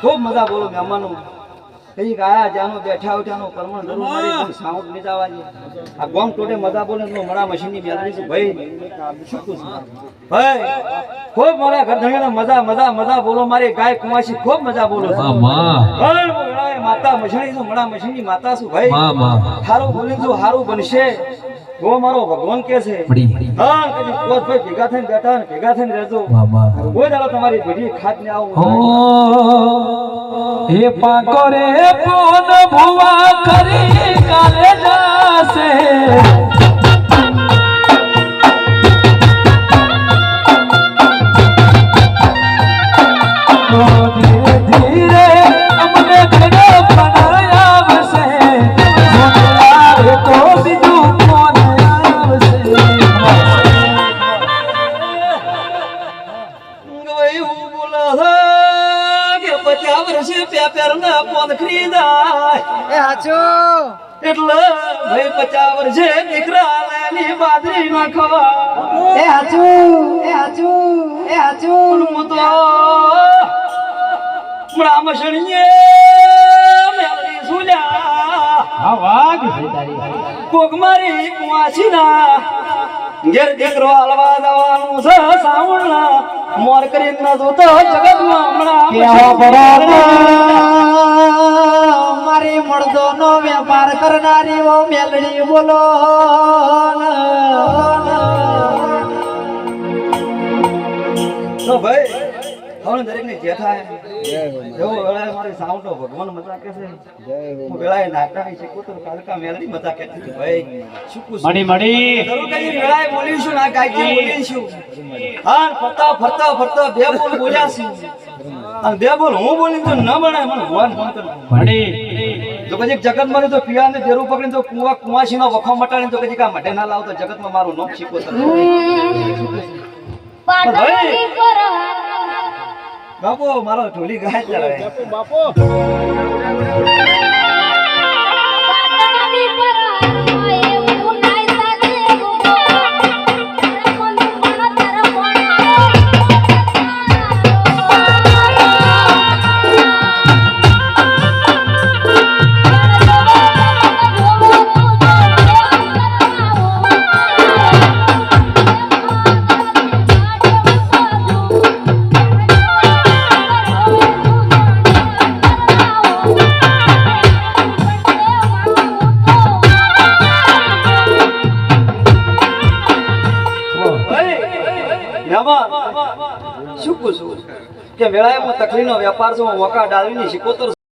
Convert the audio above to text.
ખૂબ મજા બોલો મહેમાનો. કઈ આયા જાનો બેઠા ઉઠાનો પરમણ જરૂર મારી કોઈ સાઉન્ડ નહીં જવા દે. આ ગોમ ટોટે મજા બોલે તો મણા મશીનની મેલડી છે. ભાઈ શું ભાઈ ખૂબ મારા ઘર ધણીને મજા મજા મજા બોલો. મારી ગાય કુંવાસી ખૂબ મજા બોલો છે. માં પણ મણાએ માતા મશીની છું મણા મશીનની માતા છું ભાઈ. માં માં હારું જો હારું બનશે. ગો મારો ભગવાન કે છે. હા કદી કોસ ભાઈ ભેગા થઈને બેઠા ને ભેગા થઈને રહેજો. કોઈ દાડો તમારી ભેડી ખાત ને આવું ઓ હે પાકો રે પોન ભુવા કરી કાલે જાશે. કે પચાસ વર્ષે ના પોન ખરીદાય. એ હાચો. એટલે ભાઈ પચાસ વર્ષે દીકરા લેની બાદરી ના ખવા એ હાચુ એ હાચુ એ હાચુ. હું તો મણા મેલડી સુલ્યા. કોક મારી કુવાસી ના ઘેર દીકરો હલવા દવાનું છે મોર કરીને ના જોતો જગતમાં હમણાં કેવો બરાબર મારી મળદો નો વેપાર કરનારી ઓ મેલડી બોલો ભાઈ હવે દરેક ને જેઠા એવો વેળાએ મારી સાવટો ભગવાન મજા કે છે હું વેળાએ નાટા છે કુતર કાલકા મેલડી મજા કે છે ભાઈ મડી મડી જરૂર કઈ વેળાએ બોલીશું ના કાંઈ બોલીશું. હા ફરતા ફરતા ફરતા બે બોલ બોલ્યા છું. અને બે બોલ હું બોલી તો ન બને મને ભગવાન ફોન કર તો પછી જગતમાં તો પિયાને દેરું પકડીને તો કુવા કુવાસી નો વખો મટાડીને તો કદી કા મઢે ના લાવતો જગતમાં મારું નામ શીખો બાપો મારો ઢોલી ગાય ચાલે પાટણની શું પૂછું? કે મેળાએ હું તકલીનો વેપાર છું હું વકા ડાળીની શીખોતર